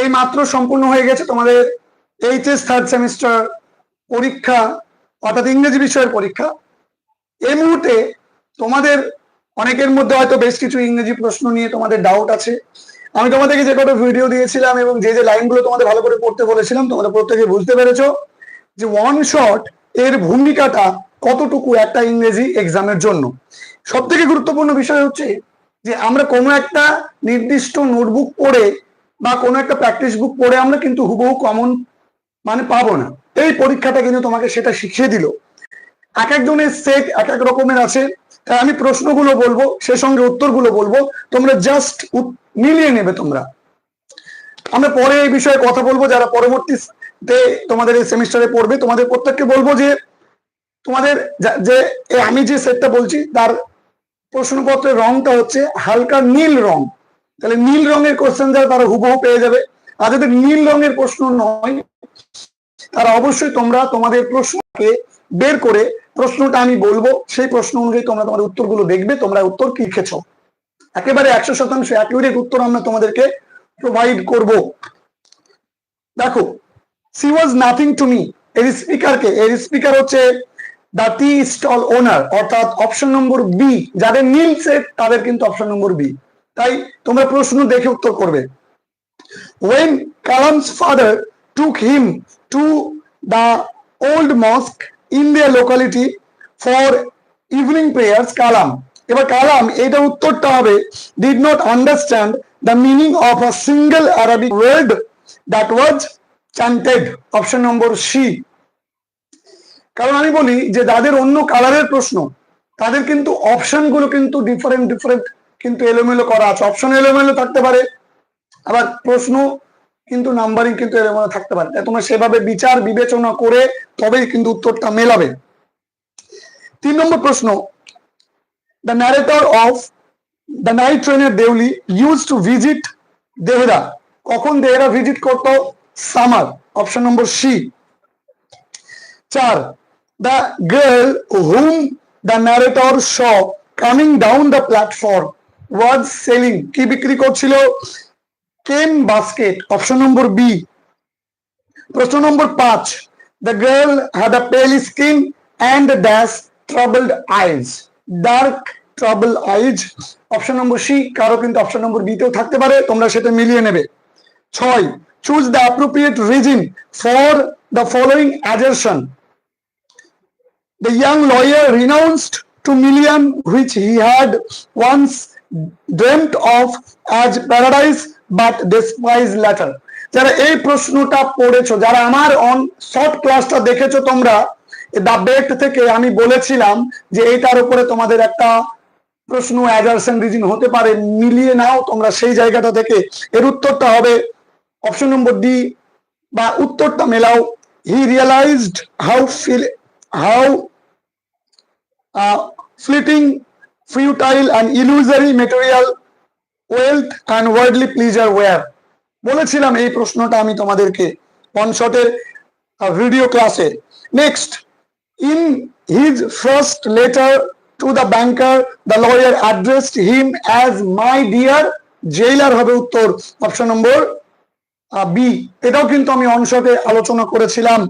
এই মাত্র সম্পূর্ণ হয়ে গেছে তোমাদের এইচএস থার্ড সেমিস্টার পরীক্ষা, অর্থাৎ ইংরেজি বিষয়ের পরীক্ষা। এই মুহূর্তে তোমাদের, অনেকের মধ্যে হয়তো বেশ কিছু ইংরেজি প্রশ্ন নিয়ে তোমাদের ডাউট আছে। আমি তোমাদেরকে যে কটা ভিডিও দিয়েছিলাম এবং যে যে লাইনগুলো তোমাদের ভালো করে পড়তে বলেছিলাম, তোমরা প্রত্যেকে বুঝতে পেরেছ যে ওয়ান শট এর ভূমিকাটা কতটুকু একটা ইংরেজি এক্সামের জন্য। সব থেকে গুরুত্বপূর্ণ বিষয় হচ্ছে যে আমরা কোনো একটা নির্দিষ্ট নোটবুক পড়ে বা কোনো একটা প্র্যাকটিস বুক পড়ে আমরা কিন্তু হুবহু কমন মানে পাবো না। এই পরীক্ষাটা কিন্তু তোমাকে সেটা শিখিয়ে দিল। এক একজনের সেট এক এক রকমের আছে। তাই আমি প্রশ্নগুলো বলব, সে সঙ্গে উত্তরগুলো বলব। তোমরা জাস্ট মিলিয়ে নেবে তোমরা। আমরা পরে এই বিষয়ে কথা বলব। যারা পরবর্তীতে তোমাদের এই সেমিস্টারে পড়বে, তোমাদের প্রত্যেককে বলব যে, তোমাদের যা- আমি যে সেটটা বলছি, তার প্রশ্নপত্রের রংটা হচ্ছে হালকা নীল রং। তাহলে নীল রঙের কোশ্চেন যারা তারা হুবহু পেয়ে যাবে। আর যাদের নীল রঙের প্রশ্ন নয়, তারা অবশ্যই তোমরা তোমাদের প্রশ্নকে বের করে প্রশ্নটা আমি বলব, সেই প্রশ্ন অনুযায়ী তোমরা তোমাদের উত্তরগুলো দেখবে, তোমরা উত্তর কি লিখেছ একেবারে একশো শতাংশ অ্যাকুরেট উত্তর আমরা তোমাদেরকে প্রোভাইড করব। দেখো she was nothing to me এর স্পিকারকে এর স্পিকার হচ্ছে দা টি স্টল ওনার অর্থাৎ অপশন নম্বর বি যাদের নীল সেট তাদের কিন্তু অপশন নম্বর বি তাই তোমরা প্রশ্ন দেখে উত্তর করবে। When Kalam's father took him to the old mosque in their locality for evening prayers Kalam এবার কালাম এইটা উত্তরটা হবে did not understand the meaning of a single Arabic word that was chanted option number C কারণ আমি বলি যে, যাদের অন্য কালারের প্রশ্ন, তাদের কিন্তু অপশনগুলো কিন্তু ডিফারেন্ট ডিফারেন্ট কিন্তু এলোমেলো করা আছে। অপশন এলোমেলো থাকতে পারে। আবার প্রশ্ন, কিন্তু নাম্বারিং কিন্তু এলোমেলো থাকতে পারে। তোমরা সেভাবে বিচার, বিবেচনা করে তবেই কিন্তু উত্তরটা মেলাবে। তিন নম্বর প্রশ্ন। The narrator of the night ট্রেনের Deoli use to visit Dehra. কখন দেহরা ভিজিট করতো? সামার অপশন নম্বর সি চার the girl whom the narrator saw coming down the platform was selling কি বিক্রি করছিল? Cane basket, option number B. প্রশ্ন নম্বর পাঁচ, the girl had a pale skin and dash troubled eyes. Dark trouble eyes, option number C, কারও কিন্তু option number বিতেও থাকতে পারে, তোমরা সেটা মিলিয়ে নেবে। ছয়, choose the appropriate reason for the following assertion. The young lawyer renounced to million which he had once dreamt of as paradise but despised latter. যারা এই প্রশ্নটা পড়েছো যারা আমার অন শর্ট ক্লাসটা দেখেছ তোমরা দা বেট থেকে আমি বলেছিলাম যে এইটার উপরে তোমাদের একটা প্রশ্ন অ্যাজারশন রিজন হতে পারে মিলিয়ে নাও তোমরা সেই জায়গাটা থেকে এর উত্তরটা হবে অপশন নম্বর ডি বা উত্তরটা মেলাও he realised how feel how uh, futile, and illusory material wealth and worldly pleasure were. বলেছিলাম এই প্রশ্নটা আমি তোমাদেরকে ওয়ান শটের ভিডিও ক্লাসে next in his first letter to the banker the lawyer addressed him as my dear jailer হবে উত্তর। Option number B এটাও কিন্তু আমি অনশটে আলোচনা করেছিলাম।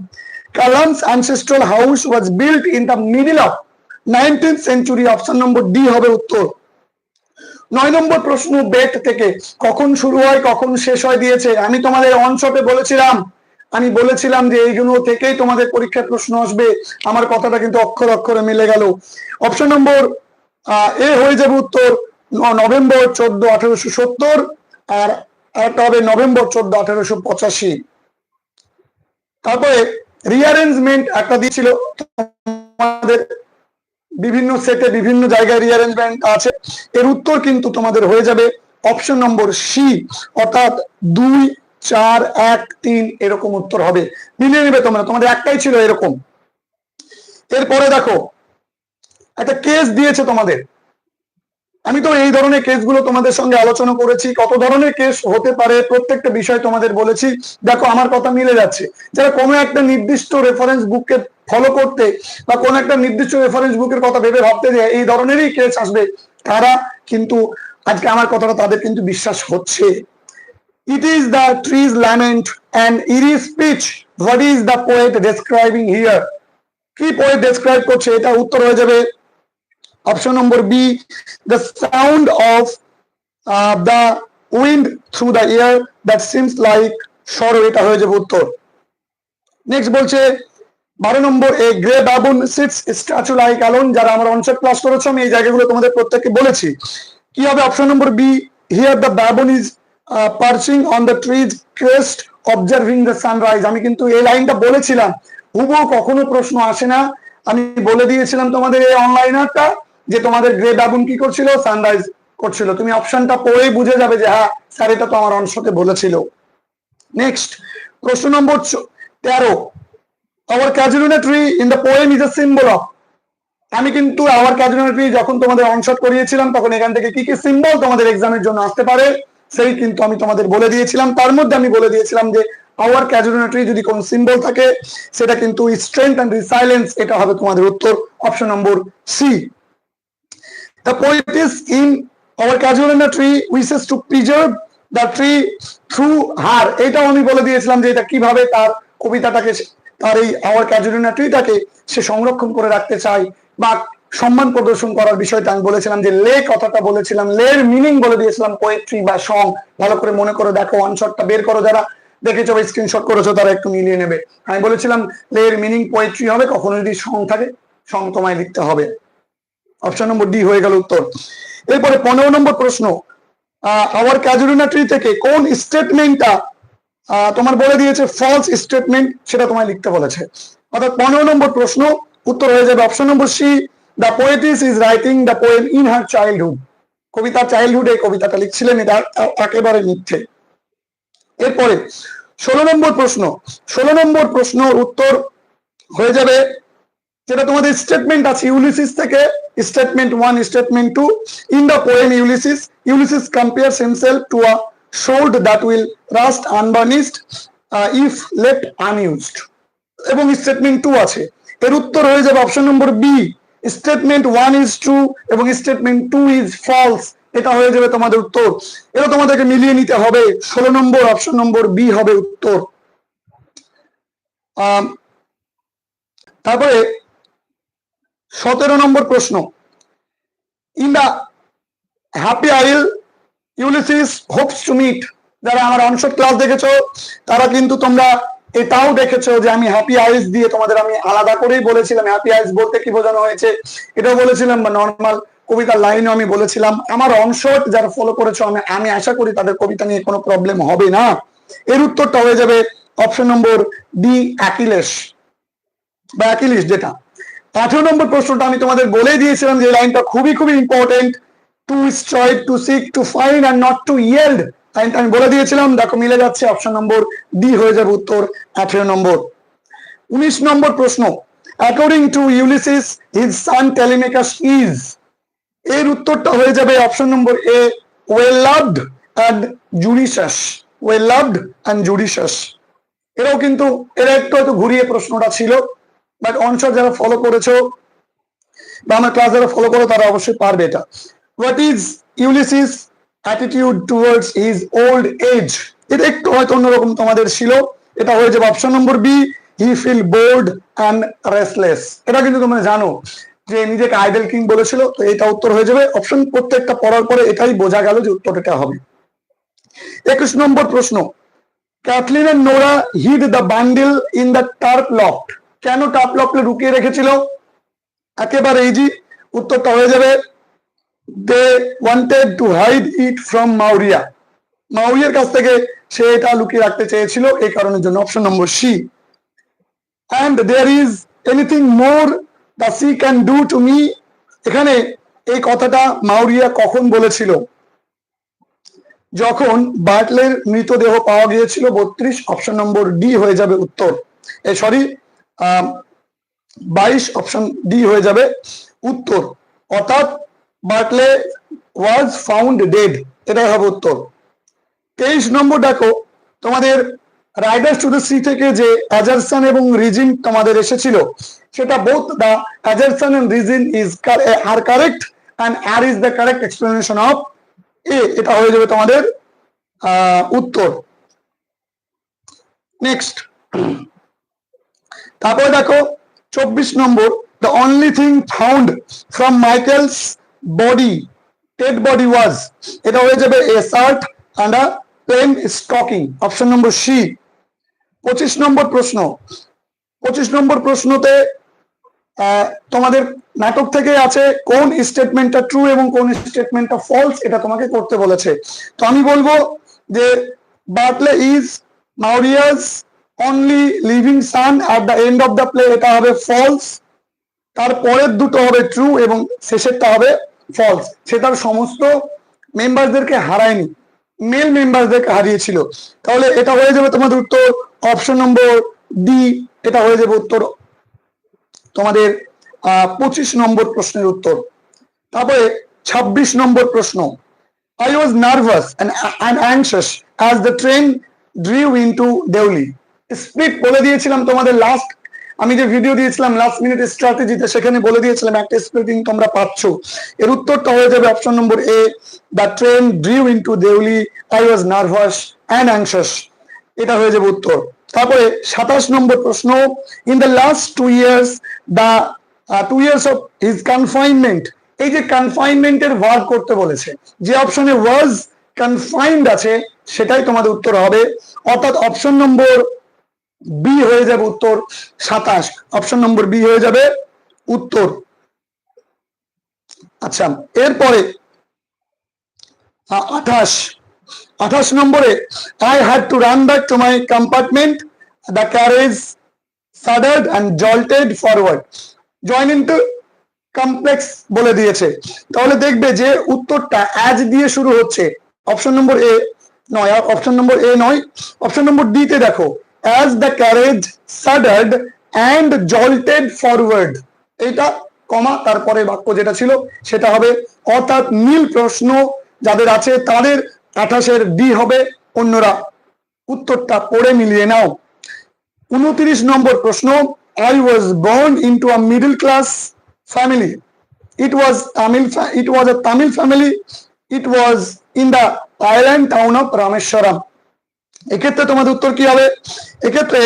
Kalam's ancestral house was built in the middle of nineteen century option number D হবে উত্তর। নয় নম্বর প্রশ্ন বেট থেকে কখন শুরু হয়, কখন শেষ হয় দিয়েছে। আমি তোমাদের অনশটে বলেছিলাম। আমি বলেছিলাম যে এইগুলো থেকেই তোমাদের পরীক্ষার প্রশ্ন আসবে। আমার কথাটা কিন্তু অক্ষর অক্ষরে মিলে গেল। অপশন নম্বর এ হয়ে যাবে উত্তর। নভেম্বর চোদ্দ আঠারোশো সত্তর আর একটা হবে নভেম্বর চোদ্দ আঠারোশো পঁচাশি। তারপরে রিঅ্যারেঞ্জমেন্ট একটা দিয়েছিল তোমাদের বিভিন্ন সেটে বিভিন্ন জায়গায় রিঅ্যারেঞ্জমেন্ট আছে। এর উত্তর কিন্তু তোমাদের হয়ে যাবে অপশন নম্বর সি অর্থাৎ দুই, চার, এক, তিন এরকম উত্তর হবে। মিলিয়ে নেবে তোমরা, তোমাদের একটাই ছিল এরকম। এরপরে দেখো, একটা কেস দিয়েছে তোমাদের। আমি তো এই ধরনের কেসগুলো তোমাদের সঙ্গে আলোচনা করেছি। কত ধরনের কেস হতে পারে? প্রত্যেকটা বিষয় তোমাদের বলেছি। দেখো, আমার কথা মিলে যাচ্ছে। যারা কোনো একটা নির্দিষ্ট রেফারেন্স বুককে ফলো করতে বা কোনো একটা নির্দিষ্ট রেফারেন্স বুকের কথা ভেবে ভাবতে যে এই ধরনেরই কেস আসবে, তারা কিন্তু আজকে আমার কথাটা তাদের কিন্তু বিশ্বাস হচ্ছে। It is the tree's lament and eerie speech. What is the poet describing here? কি poet ডেসক্রাইব করছে? এটা উত্তর হয়ে যাবে। Option number B the sound of the wind through the ear that seems like sorrow এটা হয়ে যাবে উত্তর। নেক্সট বলছে, বারো নম্বর a grey baboon sits statue like alone যারা আমার অনসেট ক্লাস করেছ, আমি এই জায়গাগুলো তোমাদের প্রত্যেককে বলেছি। কি হবে option number B here the baboon is perching on the trees crest observing the sunrise আমি কিন্তু এই লাইনটা বলেছিলাম, হুবহু কখনো প্রশ্ন আসে না। আমি বলে দিয়েছিলাম তোমাদের এই অনলাইনারটা যে তোমাদের গ্রে বাবুন কি করছিল? সানরাইজ করছিল। তুমি অপশনটা পড়েই বুঝে যাবে যে হ্যাঁ স্যার, এটা তো আমার অংশতে বলেছিল। নেক্সট প্রশ্ন নম্বর তেরো। Our casuarina tree in the poem is a symbol of আমি কিন্তু আওয়ার ক্যাজুলিনা ট্রি যখন তোমাদের অনশট করিয়েছিলাম, তখন এখান থেকে কি কি সিম্বল তোমাদের এক্সামের জন্য আসতে পারে, সেই কিন্তু আমি তোমাদের বলে দিয়েছিলাম। তার মধ্যে আমি বলে দিয়েছিলাম যে আওয়ার ক্যাজুলিনা ট্রি যদি কোন সিম্বল থাকে, সেটা কিন্তু স্ট্রেংথ অ্যান্ড রিসাইলেন্স এটা হবে তোমাদের উত্তর। Option number C The poet is in our casualina tree wishes to preserve the tree through her. এটাও আমি বলে দিয়েছিলাম যে এটা কীভাবে তার কবিতাটাকে, তার এই আওয়ার ক্যাজুলিনা ট্রিটাকে সে সংরক্ষণ করে রাখতে চায় বা সম্মান প্রদর্শন করার বিষয়টা আমি বলেছিলাম যে লে কথাটা বলেছিলাম, লের মিনিং বলে দিয়েছিলাম পোয়েট্রি বা সং ভালো করে মনে করে দেখো অনশটটা বের করো যারা। দেখেছ বা স্ক্রিনশট করেছ, তারা একটু মিলিয়ে নেবে। আমি বলেছিলাম, লের মিনিং পোয়েট্রি হবে, কখনো যদি সং থাকে সং তোমায় লিখতে হবে। অপশন নম্বর ডি হয়ে গেল উত্তর। এরপরে পনেরো নম্বর প্রশ্ন আওয়ার ক্যাজুরিনা ট্রি থেকে কোন স্টেটমেন্টটা তোমার বলে দিয়েছে ফলস স্টেটমেন্ট সেটা তোমায় লিখতে বলেছে। অর্থাৎ পনেরো নম্বর প্রশ্ন, উত্তর হয়ে যাবে option number C the poetess is writing the poem in her childhood কবিতার চাইল্ডহুড কবিতাটা লিখছিলেন, এটা একেবারে মিথ্যে। এরপরে, ষোলো নম্বর প্রশ্ন, ষোলো নম্বর প্রশ্ন উত্তর হয়ে যাবে যেটা তোমাদের স্টেটমেন্ট আছে ইউলিসিস থেকে statement one statement two in the poem Ulysses Ulysses compares himself to a sword that will rust unburnished if left unused এবং স্টেটমেন্ট টু আছে। এর উত্তর হয়ে যাবে option number B statement one is true এবং statement two is false এটা হয়ে যাবে তোমাদের উত্তর। এটা তোমাদেরকে মিলিয়ে নিতে হবে। ষোলো নম্বর অপশন নম্বর বি হবে উত্তর। তারপরে সতেরো নম্বর প্রশ্ন। In the happy isle Ulysses hopes to meet যারা আমার অনশট ক্লাস দেখেছ, তারা কিন্তু তোমরা এটাও দেখেছ যে আমি হ্যাপি আইস দিয়ে তোমাদের আমি আলাদা করেই বলেছিলাম। হ্যাপি আইস বলতে কি বোঝানো হয়েছে, এটাও বলেছিলাম, বা নর্মাল কবিতার লাইনও আমি বলেছিলাম। আমার অনশট যারা ফলো করেছ, আমি আমি আশা করি তাদের কবিতা নিয়ে কোনো প্রবলেম হবে না। এর উত্তরটা হয়ে যাবে অপশন নম্বর ডি অ্যাকিলেশ বা অ্যাকিলিস যেটা। আঠারো নম্বর প্রশ্নটা আমি তোমাদের বলে দিয়েছিলাম যে লাইনটা খুবই খুবই important to strive to seek to find and not to yield লাইনটা আমি বলে দিয়েছিলাম। দেখো, মিলে যাচ্ছে। অপশন নম্বর ডি হয়ে যাবে উত্তর আঠেরো নম্বর। উনিশ নম্বর প্রশ্ন। According to Ulysses his son Telemachus is এর উত্তরটা হয়ে যাবে option number A well loved and judicious well loved and judicious এরাও কিন্তু এরা একটু হয়তো ঘুরিয়ে প্রশ্নটা ছিল। বাট অনশট যারা ফলো করেছ বা আমার ক্লাস যারা ফলো করো, তারা অবশ্যই পারবে এটা। What is Ulysses attitude towards his old age এটা একটু হয়তো অন্যরকম তোমাদের ছিল। এটা হয়ে যাবে option number B he feel bored and restless এটা কিন্তু তোমরা জানো যে নিজেকে আইডল কিং বলেছিল, তো এটা উত্তর হয়ে যাবে। অপশন প্রত্যেকটা পড়ার পরে এটাই বোঝা গেল যে উত্তর এটা হবে। একুশ নম্বর প্রশ্ন Kathleen and Nora hid the bundle in the tarp loft কেন টার্প লফটে লুকিয়ে রেখেছিল? একেবারে ইজি উত্তরটা হয়ে যাবে। They wanted to hide it from Maurya মাউরিয়ার কাছ থেকে সে এটা লুকিয়ে রাখতে চেয়েছিল, এই কারণের জন্য option number C and there is anything more the sea can do to me এখানে এই কথাটা মাউরিয়া কখন বলেছিল? যখন বাটলের মৃতদেহ পাওয়া গিয়েছিল, বত্রিশ অপশন নম্বর ডি হয়ে যাবে উত্তর। এ সরি বাইশ অপশন ডি হয়ে যাবে। উত্তর, অর্থাৎ বাটলে ওয়াজ ফাউন্ড ডেড, এটাই হবে উত্তর। তেইশ নম্বর দেখো, তোমাদের রাইডার্স টু দ্য সি থেকে যে অ্যাজারসন এবং রিজিন তোমাদের এসেছিল, সেটা both the assertion and reason is R correct and R is the correct explanation of A এটা হয়ে যাবে তোমাদের উত্তর। নেক্সট তারপরে দেখো, চব্বিশ নম্বর the only thing found from Michael's body dead body was এটা হয়ে যাবে a shirt and a plain stocking option number C পঁচিশ নম্বর প্রশ্ন, পঁচিশ নম্বর প্রশ্নতে তোমাদের নাটক থেকে আছে কোন স্টেটমেন্টটা ট্রু এবং কোন স্টেটমেন্টটা ফলস এটা তোমাকে করতে বলেছে। তো আমি বলব যে Bartley is Maurya's only living son at the end of the play এটা হবে ফলস তারপরের দুটো হবে ট্রু এবং শেষেরটা হবে ফলস সে তার সমস্ত মেম্বারদেরকে হারায়নি। মেল মেম্বারদেরকে হারিয়েছিল। তাহলে এটা হয়ে যাবে তোমাদের উত্তর অপশন নম্বর ডি এটা হয়ে যাবে উত্তর তোমাদের পঁচিশ নম্বর প্রশ্নের উত্তর। তারপরে ২৬ নম্বর প্রশ্ন। I was nervous and, and anxious as the train drew into Deuli. Split বলে দিয়েছিলাম তোমাদের লাস্ট আমি যে ভিডিও দিয়েছিলাম লাস্ট মিনিট স্ট্র্যাটেজিতে সেখানে বলে দিয়েছিলাম একটা স্প্লিটিং তোমরা পাচ্ছ। এর উত্তরটা হয়ে যাবে option number A the train drew into Deoli I was nervous and anxious এটা হয়ে যাবে উত্তর। তারপরে সাতাশ নম্বর প্রশ্ন in the last two years the two years of his confinement এই যে কনফাইনমেন্টের ভার্ব করতে বলেছে, যে অপশনে ওয়াজ কনফাইন্ড আছে, সেটাই তোমাদের উত্তর হবে। অর্থাৎ অপশন নম্বর বি হয়ে যাবে উত্তর সাতাশ। অপশন নম্বর বি হয়ে যাবে উত্তর। আচ্ছা এরপরে আঠাশ। আঠাশ নম্বরে I had to run back to my compartment the carriage shuddered and jolted forward join into complex বলে দিয়েছে। তাহলে দেখবে যে উত্তরটা অ্যাজ দিয়ে শুরু হচ্ছে। অপশন নম্বর এ নয় অপশন নম্বর এ নয়। অপশন নম্বর ডি তে দেখো। As the carriage shuddered and jolted forward এটা কমা, তারপরে বাক্য যেটা ছিল, সেটা হবে, অর্থাৎ নীল প্রশ্ন যাদের আছে, তাদের আঠাশের ডি হবে, অন্যরা উত্তরটা পড়ে মিলিয়ে নাও উনত্রিশ নম্বর প্রশ্ন I was born into a middle class. It was Tamil. fa- It was a Tamil family. It was in the island town of Rameshwaram. এক্ষেত্রে তোমাদের উত্তর কি হবে? এক্ষেত্রে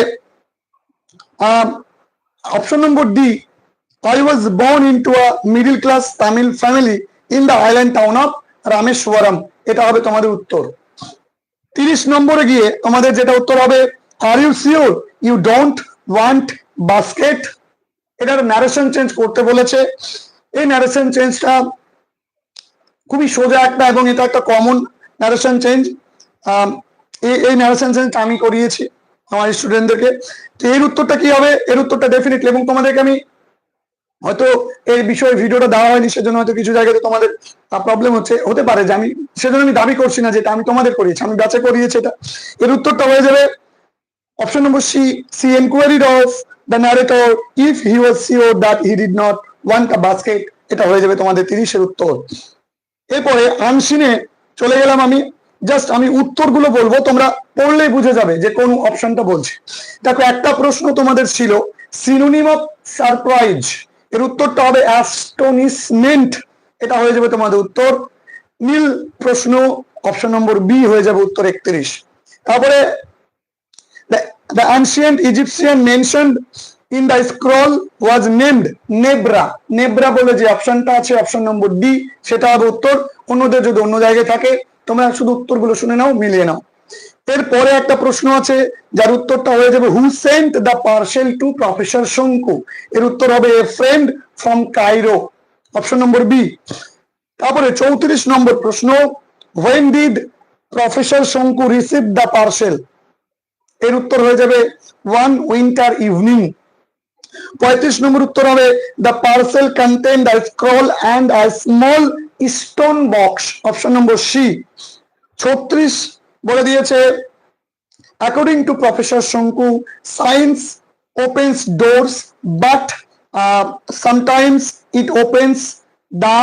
option number D I was born into a middle class Tamil family in the island town of Rameswaram এটা হবে তোমাদের উত্তর। তিরিশ নম্বরে গিয়ে তোমাদের যেটা উত্তর হবে are you sure you don't want basket এটার ন্যারেশন চেঞ্জ করতে বলেছে। এই ন্যারেশন চেঞ্জটা খুবই সোজা একটা এবং এটা একটা কমন ন্যারেশন চেঞ্জ এই এই ন্যারেশন চেঞ্জ আমি করিয়েছি আমার স্টুডেন্টদেরকে তো এর উত্তরটা কি হবে? এর উত্তরটা ডেফিনেটলি এবং তোমাদেরকে আমি হয়তো এই বিষয়ে ভিডিওটা দেওয়া হয়নি, সেজন্য হয়তো কিছু জায়গাতে তোমাদের প্রবলেম হচ্ছে, হতে পারে যে আমি সেজন্য আমি দাবি করছি না যেটা আমি তোমাদের করিয়েছি, আমি যাচাই করিয়েছি এটা। এর উত্তরটা হয়ে যাবে Option number C C inquired of the narrator if he was sure that he did not want a basket. এটা হয়ে যাবে তোমাদের তিরিশের উত্তর। এরপরে আনসিনে চলে গেলাম আমি। জাস্ট আমি উত্তরগুলো বলব, তোমরা পড়লেই বুঝে যাবে যে কোন অপশনটা বলছে। দেখো, একটা প্রশ্ন তোমাদের ছিল সিনোনিম অফ সারপ্রাইজ এর উত্তরটা হবে অ্যাস্টোনিসমেন্ট এটা হয়ে যাবে তোমাদের উত্তর। নীল প্রশ্ন অপশন নম্বর বি হয়ে যাবে উত্তর একত্রিশ। তারপরে, the ancient Egyptian mentioned in the scroll was named নেব্রা Nebra বলে যে অপশনটা আছে অপশন নম্বর ডি সেটা হবে উত্তর। অন্যদের যদি অন্য জায়গায় থাকে তোমরা শুধু উত্তরগুলো শুনে নাও, মিলিয়ে নাও। এরপরে একটা প্রশ্ন আছে, যার উত্তরটা হয়ে যাবে who sent the parcel to professor Shonku? এর উত্তর হবে a friend from Cairo option number B তারপরে চৌত্রিশ নম্বর প্রশ্ন when did professor Shonku receive the parcel এর উত্তর হয়ে যাবে ওয়ান উইন্টার ইভিনিং পঁয়ত্রিশ নম্বর উত্তর হবে the parcel content the scroll and a small stone box option number C ছত্রিশ বলে দিয়েছে। According to professor Shonku science opens doors but sometimes it opens the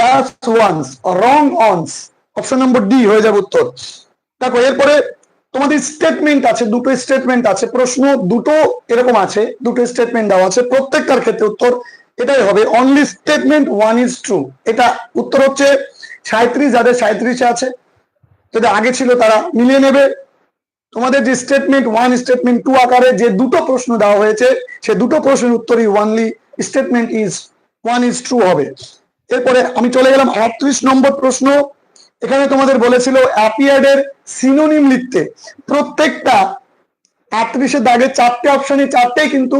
that ones wrong ones option number D হয়ে যাবে উত্তর। দেখো, এরপরে তোমাদের statement আছে, দুটো স্টেটমেন্ট আছে, প্রশ্ন দুটো এরকম আছে, দুটো স্টেটমেন্ট দেওয়া আছে, প্রত্যেকটার ক্ষেত্রে উত্তর এটাই হবে। Only statement one is true এটা উত্তর হচ্ছে সাঁত্রিশ যাদের সাঁত্রিশে আছে যদি আগে ছিল তারা মিলিয়ে নেবে। তোমাদের যে স্টেটমেন্ট ওয়ান স্টেটমেন্ট টু আকারে যে দুটো প্রশ্ন দেওয়া হয়েছে, সে দুটো প্রশ্নের উত্তরই only statement is one is true হবে। এরপরে আমি চলে গেলাম আটত্রিশ নম্বর প্রশ্ন। এখানে তোমাদের বলেছিল অ্যাপিয়ার্ডের সিনোনিম লিখতে। প্রত্যেকটা আটত্রিশের দাগে চারটে অপশনে চারটেই কিন্তু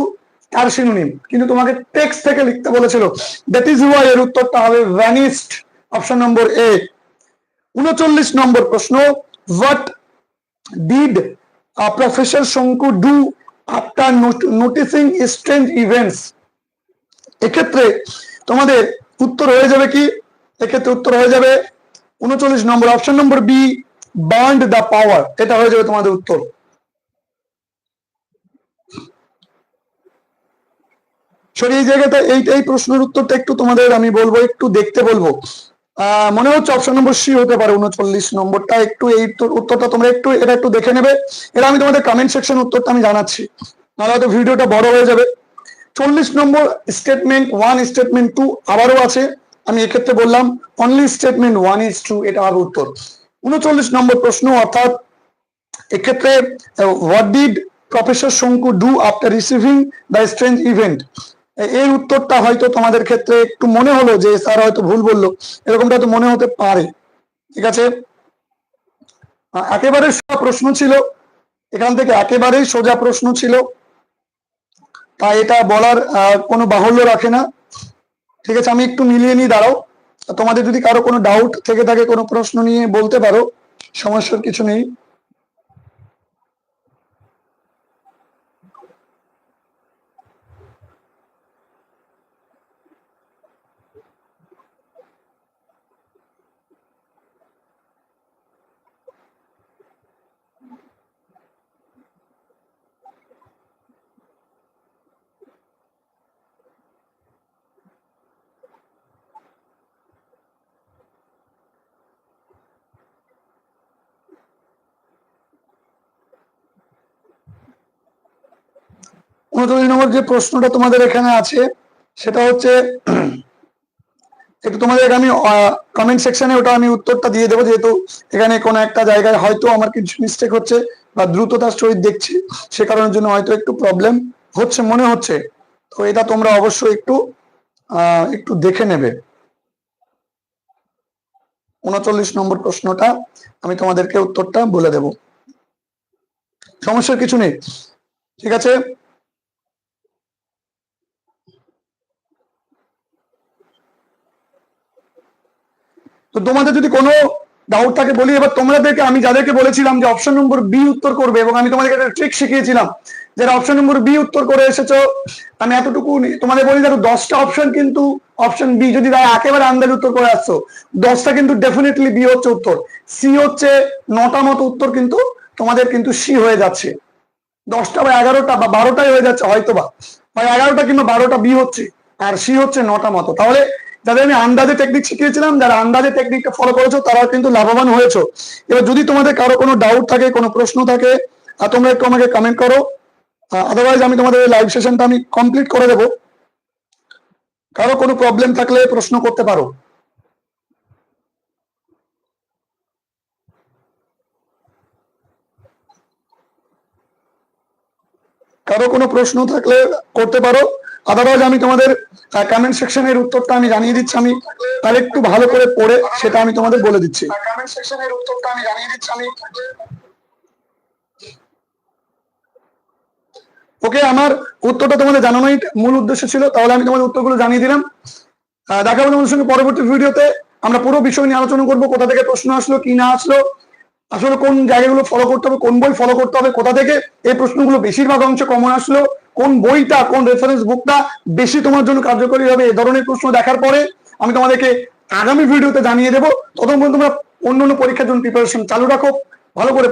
তার সিনোনিম কিন্তু তোমাকে টেক্সট থেকে লিখতে বলেছিল। দ্যাট ইজ ওয়াই এর উত্তরটা হবে ভ্যানিস্ট অপশন নম্বর এ উনচল্লিশ নম্বর প্রশ্ন what did professor Shonku do after noticing strange events এক্ষেত্রে তোমাদের উত্তর হয়ে যাবে কি? এক্ষেত্রে উত্তর হয়ে যাবে উনচল্লিশ নম্বর। Option number B burned the power এটা হয়ে যাবে তোমাদের উত্তর। সরি এই জায়গাটা এই এই প্রশ্নের উত্তরটা একটু তোমাদের আমি বলব, একটু দেখতে বলব। মনে হচ্ছে অপশন নম্বর সি হতে পারে, উনচল্লিশ নম্বরটা, একটু এই উত্তর- উত্তরটা তোমরা একটু, এটা একটু দেখে নেবে। এটা আমি তোমাদের কমেন্ট সেকশন উত্তরটা আমি জানাচ্ছি। নাহলে হয়তো ভিডিওটা বড় হয়ে যাবে। চল্লিশ নম্বর স্টেটমেন্ট ওয়ান স্টেটমেন্ট টু আবারও আছে। আমি এক্ষেত্রে বললাম only statement one is true এটা হবে উত্তর। উনচল্লিশ নম্বর প্রশ্ন, অর্থাৎ এক্ষেত্রে what did professor Shonku do after receiving the strange event এর উত্তরটা হয়তো তোমাদের ক্ষেত্রে একটু মনে হলো যে স্যার হয়তো ভুল বলল। এরকমটা তো মনে হতে পারে। ঠিক আছে? একেবারে সোজা প্রশ্ন ছিল। এখান থেকে একেবারেই সোজা প্রশ্ন ছিল। তাই এটা বলার কোনো বাহুল্য রাখে না। ঠিক আছে, আমি একটু মিলিয়ে নিয়ে দাঁড়াও। তোমাদের যদি কারও কোনো ডাউট থেকে থাকে, কোনো প্রশ্ন নিয়ে বলতে পারো, সমস্যার কিছু নেই। উনচল্লিশ নম্বর যে প্রশ্নটা তোমাদের এখানে আছে, সেটা হচ্ছে, একটু তোমাদের আমি কমেন্ট সেকশনে ওটা আমি উত্তরটা দিয়ে দেবো, যেহেতু এখানে কোনো একটা জায়গায় হয়তো আমার কিছু মিস্টেক হচ্ছে বা দ্রুততার সহিত দেখছি, সে কারণের জন্য হয়তো একটু প্রবলেম হচ্ছে, মনে হচ্ছে। তো এটা তোমরা অবশ্যই একটু একটু দেখে নেবে। উনচল্লিশ নম্বর প্রশ্নটা, আমি তোমাদেরকে উত্তরটা বলে দেব। সমস্যার কিছু নেই, ঠিক আছে? তো তোমাদের যদি কোনো ডাউট থাকে, বলি, এবার তোমাদেরকে আমি যাদেরকে বলেছিলাম যে অপশন নম্বর বি উত্তর করবে, এবং আমি তোমাদেরকে একটা ট্রিক শিখিয়েছিলাম, যারা অপশন নম্বর বি উত্তর করে এসেছ, আমি এতটুকু তোমাদের বলি, দেখো, দশটা অপশন কিন্তু অপশন বি যদি তারা একেবারে আন্দাজ উত্তর করে আসছো, দশটা কিন্তু ডেফিনেটলি বি হচ্ছে উত্তর। সি হচ্ছে নটা মতো উত্তর কিন্তু তোমাদের কিন্তু সি হয়ে যাচ্ছে। দশটা বা এগারোটা বা বারোটাই হয়ে যাচ্ছে হয়তো বা এগারোটা কিংবা বারোটা বি হচ্ছে, আর সি হচ্ছে নটা মতো। তাহলে যাদের আমি আন্দাজে টেকনিক শিখিয়েছিলাম, যারা আন্দাজে টেকনিকটা ফলো করেছ তারা কিন্তু লাভবান হয়েছো। এবার যদি তোমাদের কারও কোনো ডাউট থাকে, কোনো প্রশ্ন থাকে তোমরা একটু আমাকে কমেন্ট করো। আদারওয়াইজ আমি তোমাদের লাইভ সেশনটা আমি কমপ্লিট করে দেবো। কারও কোনো প্রবলেম থাকলে প্রশ্ন করতে পারো। কারও কোনো প্রশ্ন থাকলে করতে পারো। আদারওয়াইজ আমি তোমাদের কমেন্ট সেকশনের উত্তরটা আমি জানিয়ে দিচ্ছি, আমি আর একটু ভালো করে পড়ে সেটা আমি তোমাদের বলে দিচ্ছি। কমেন্ট সেকশনের উত্তরটা আমি জানিয়ে দিচ্ছি আমি ওকে আমার উত্তরটা তোমাদের জানানোই মূল উদ্দেশ্য ছিল, তাহলে আমি তোমাদের উত্তরগুলো জানিয়ে দিলাম। দেখা হবে তোমাদের সঙ্গে পরবর্তী ভিডিওতে। আমরা পুরো বিষয় নিয়ে আলোচনা করব, কোথা থেকে প্রশ্ন আসলো, কি না আসলো, আসলে কোন জায়গাগুলো ফলো করতে হবে, কোন বই ফলো করতে হবে, কোথা থেকে এই প্রশ্নগুলো বেশিরভাগ অংশ কমন আসলো কোন বইটা, কোন রেফারেন্স বুকটা বেশি তোমার জন্য কার্যকরী হবে এ ধরনের প্রশ্ন দেখার পরে আমি তোমাদেরকে আগামী ভিডিওতে জানিয়ে দেবো। ততক্ষণ তোমরা অন্য অন্য পরীক্ষার জন্য প্রিপারেশন চালু রাখো। ভালো করে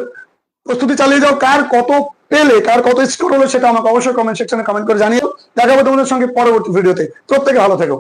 প্রস্তুতি চালিয়ে যাও। কার কত পেলে, কার কত স্কোর হলো সেটা আমাকে অবশ্যই কমেন্ট সেকশনে কমেন্ট করে জানিও। দেখাবো তোমাদের সঙ্গে পরবর্তী ভিডিওতে। প্রত্যেকে ভালো থেকো।